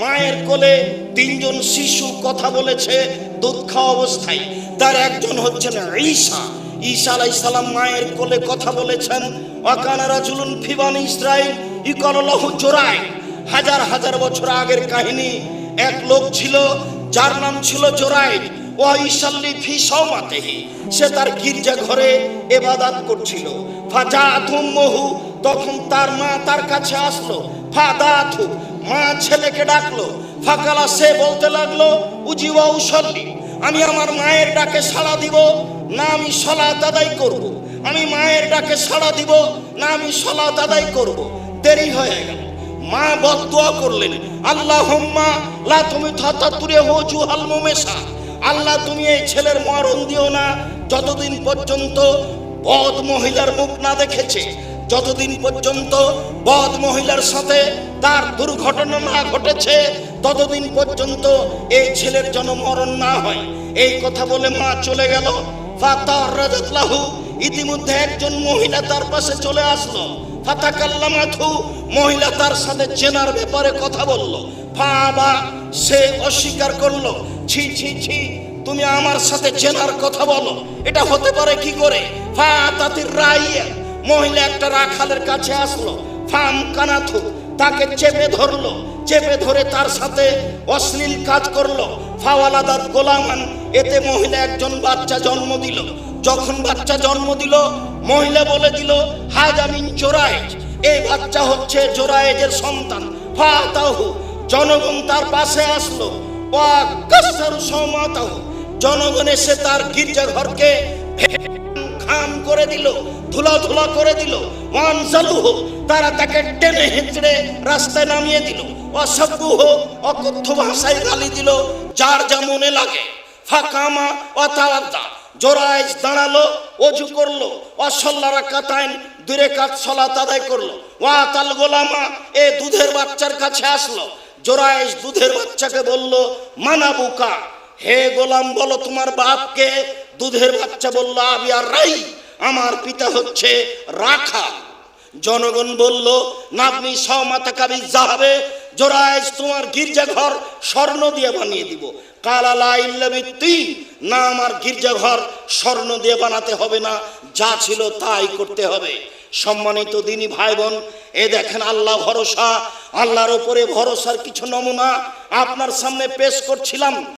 মায়ের কোলে তিনজন শিশু কথা বলেছে খাওয়া অবস্থায়। তার একজন হচ্ছেন ঈশা। ঈশা আলাই সালাম মায়ের কোলে কথা বলেছেন অকানারা জুলুন ফিবান ইসরাইল ইকলহ জোরাই। হাজার হাজার বছর আগের কাহিনী, এক লোক ছিল, যার নাম ছিল জোরাইদ ও ইসাল্লি ফি সৌমাতেহি সে তার গির্জা ঘরে এবাদাত করছিল। ফাজা মহু তখন তার মা তার কাছে আসলো ফাদাথু মা ছেলেকে ডাকলো ফাঁকালা সে বলতে লাগল, উজিওয়া উসল্লি, আমি আমার মায়ের ডাকে সাড়া দিব, না আমি সলাত আদায় করব। আমি মায়ের ডাকে সাড়া দিব, না আমি সলাত আদায় করব। দেরি হয়ে গেল মা বদদোয়া করলেন আল্লাহ হোম্মা লা তুমি থাতাতুরে হো জুহাল মোমেশা, আল্লাহ তুমি এই ছেলের মরণ দিও না যতদিন পর্যন্ত বদ মহিলার মুখ না দেখেছে যতদিন পর্যন্ত বদ মহিলার সাথে তার দুর্ঘটনা না ঘটেছে, ততদিন পর্যন্ত এই ছেলের যেন মরণ না হয়। এই কথা বলে মা চলে গেল। রাজাতলাহু ইতিমধ্যে একজন মহিলা তার পাশে চলে আসলো। ফাতাকাল্লামাথু মহিলা তার সাথে চেনার ব্যাপারে কথা বলল। ফাবা সে অস্বীকার করল, ছি ছি ছি, তুমি আমার সাথে চেনার কথা বলো। এটা হতে পারে কি করে? ফা তাতির রাইয়া মহিলা একটা রাখালের কাছে আসলো, ফাম কানাথু, তাকে চেপে ধরলো, চেপে ধরে তার সাথে অশ্লীল কাজ করল। ফাওয়ালাদাত গোলামান, এতে মহিলা একজন বাচ্চা জন্ম দিল। যখন বাচ্চা জন্ম দিল, মহিলা বলে দিল হাজামিন জোরায়েজ, এই বাচ্চা হচ্ছে জোরায়েজের সন্তান। ফাতাহু, জনগণ তার পাশে আসলো। ওয়া কাসারু সমাতাহু জনগণ এসে তার গির্জাঘরকে খাম করে দিল, ধুলা ধুলা করে দিল। ওয়ানজালুহ তারা তাকে টেনে হেঁচড়ে রাস্তায় নামিয়ে দিল। অসভ্যুহ অকথ্য ভাষায় গালি দিল, যার যা মনে লাগে। ফাকামা অতাওয়াদ্দা জোরাইজ দাঁড়াল, অজু করল, অসল্লারা কাতাইন দূরে কাজ সলাত আদায় করল। ওয়া তাল গোলামা, এ দুধের বাচ্চার কাছে আসলো। জোরাইজ দুধের বাচ্চাকে বলল, মানাবুকা, হে গোলাম বলো তোমার বাপকে দুধের বাচ্চা বলল আবি আর রাই, আমার পিতা হচ্ছে রাখা জনগণ বলল নাবনি সমাতা কাবি যাবে জোরাইজ তোমার গির্জাঘর স্বর্ণ দিয়ে বানিয়ে দিব। কালালা ইল্লাবি তুই না আমার গির্জাঘর স্বর্ণ দিয়ে বানাতে হবে না, যা ছিল তাই করতে হবে। সম্মানিত দিনী ভাই বোন এ দেখেন আল্লাহ ভরসা। আল্লাহর ওপরে ভরসার কিছু নমুনা আপনার সামনে পেশ করছিলাম।